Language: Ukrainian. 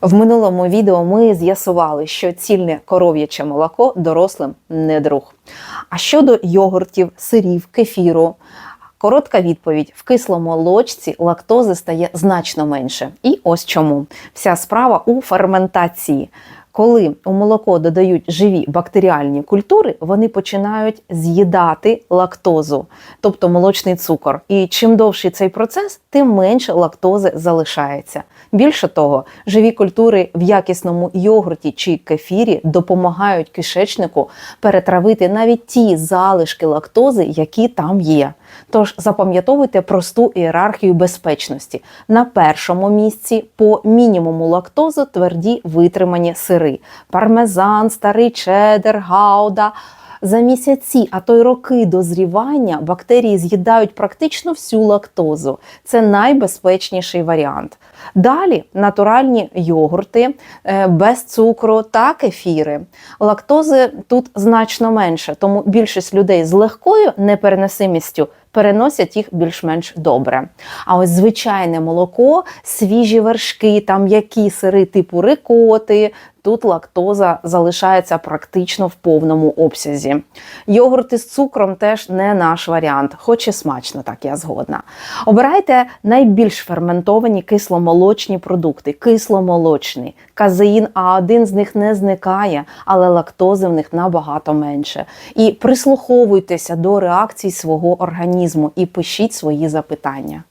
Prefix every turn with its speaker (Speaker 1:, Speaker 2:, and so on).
Speaker 1: В минулому відео ми з'ясували, що цільне коров'яче молоко дорослим не друг. А щодо йогуртів, сирів, кефіру, коротка відповідь: в кисломолочці лактози стає значно менше. І ось чому. Вся справа у ферментації. Коли у молоко додають живі бактеріальні культури, вони починають з'їдати лактозу, тобто молочний цукор. І чим довший цей процес, тим менше лактози залишається. Більше того, живі культури в якісному йогурті чи кефірі допомагають кишечнику перетравити навіть ті залишки лактози, які там є. Тож запам'ятовуйте просту ієрархію безпечності. На першому місці по мінімуму лактози тверді витримані сири: пармезан, старий чеддер, гауда. За місяці, а то й роки дозрівання бактерії з'їдають практично всю лактозу. Це найбезпечніший варіант. Далі натуральні йогурти е, без цукру та кефіри. Лактози тут значно менше, тому більшість людей з легкою непереносимістю переносять їх більш-менш добре. А ось звичайне молоко, свіжі вершки, там які сири типу рикоти. Тут лактоза залишається практично в повному обсязі. Йогурти з цукром теж не наш варіант, хоч і смачно, так я згодна. Обирайте найбільш ферментовані кисломолочні продукти, кисломолочний. Казеїн А1 з них не зникає, але лактози в них набагато менше. І прислуховуйтеся до реакцій свого організму і пишіть свої запитання.